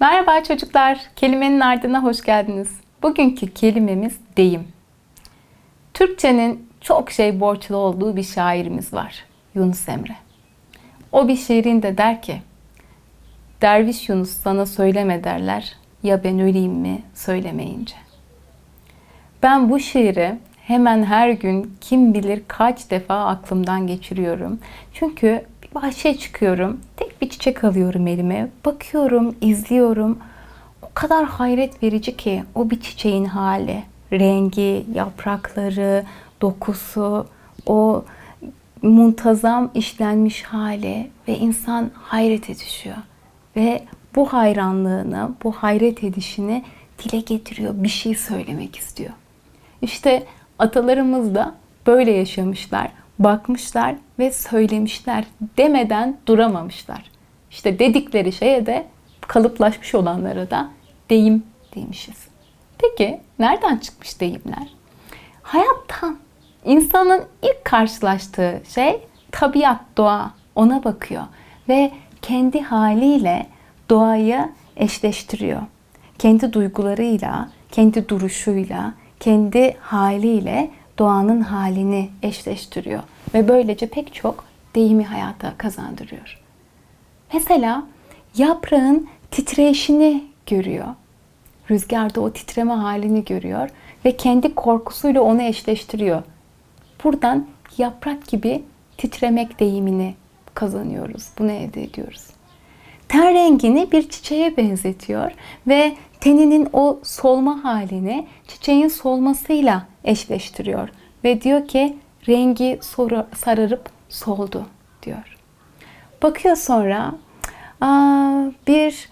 Merhaba çocuklar, kelimenin ardına hoş geldiniz. Bugünkü kelimemiz deyim. Türkçenin çok şey borçlu olduğu bir şairimiz var, Yunus Emre. O bir şiirinde der ki, Derviş Yunus sana söyleme derler, ya ben öleyim mi söylemeyince. Ben bu şiiri hemen her gün kim bilir kaç defa aklımdan geçiriyorum. Çünkü bir bahçeye çıkıyorum, tek bir çiçek alıyorum elime, bakıyorum, izliyorum. O kadar hayret verici ki o bir çiçeğin hali, rengi, yaprakları, dokusu, o muntazam işlenmiş hali ve insan hayrete düşüyor. Ve bu hayranlığını, bu hayret edişini dile getiriyor, bir şey söylemek istiyor. İşte atalarımız da böyle yaşamışlar, bakmışlar ve söylemişler demeden duramamışlar. İşte dedikleri şeye de kalıplaşmış olanlara da deyim demişiz. Peki nereden çıkmış deyimler? Hayattan. İnsanın ilk karşılaştığı şey tabiat, doğa. Ona bakıyor ve kendi haliyle doğayı eşleştiriyor. Kendi duygularıyla, kendi duruşuyla, kendi haliyle doğanın halini eşleştiriyor ve böylece pek çok deyimi hayata kazandırıyor. Mesela yaprağın titreşini görüyor. Rüzgarda o titreme halini görüyor ve kendi korkusuyla onu eşleştiriyor. Buradan yaprak gibi titremek deyimini kazanıyoruz. Bunu elde ediyoruz. Ten rengini bir çiçeğe benzetiyor ve teninin o solma halini çiçeğin solmasıyla eşleştiriyor. Ve diyor ki rengi sararıp soldu diyor. Bakıyor sonra bir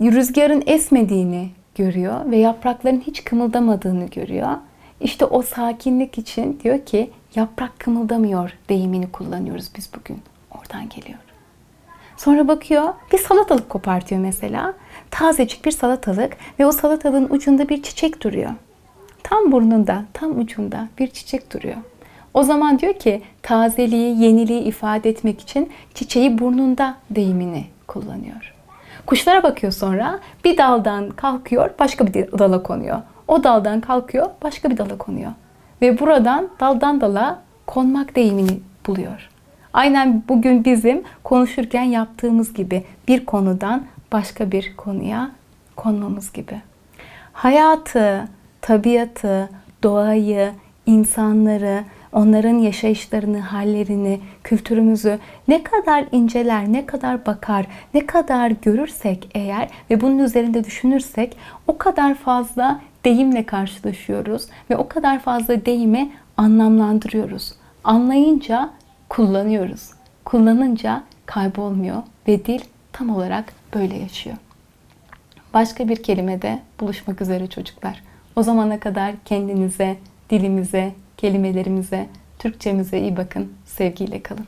rüzgarın esmediğini görüyor ve yaprakların hiç kımıldamadığını görüyor. İşte o sakinlik için diyor ki yaprak kımıldamıyor deyimini kullanıyoruz biz bugün. Oradan geliyor. Sonra bakıyor bir salatalık kopartıyor mesela. Tazecik bir salatalık ve o salatalığın ucunda bir çiçek duruyor. Tam burnunda, tam ucunda bir çiçek duruyor. O zaman diyor ki tazeliği, yeniliği ifade etmek için çiçeği burnunda deyimini kullanıyor. Kuşlara bakıyor sonra bir daldan kalkıyor başka bir dala konuyor. O daldan kalkıyor başka bir dala konuyor. Ve buradan daldan dala konmak deyimini buluyor. Aynen bugün bizim konuşurken yaptığımız gibi bir konudan başka bir konuya konmamız gibi. Hayatı, tabiatı, doğayı, insanları, onların yaşayışlarını, hallerini, kültürümüzü ne kadar inceler, ne kadar bakar, ne kadar görürsek eğer ve bunun üzerinde düşünürsek o kadar fazla deyimle karşılaşıyoruz ve o kadar fazla deyimi anlamlandırıyoruz. Anlayınca kullanıyoruz. Kullanınca kaybolmuyor ve dil tam olarak böyle yaşıyor. Başka bir kelimede buluşmak üzere çocuklar. O zamana kadar kendinize, dilimize, kelimelerimize, Türkçemize iyi bakın. Sevgiyle kalın.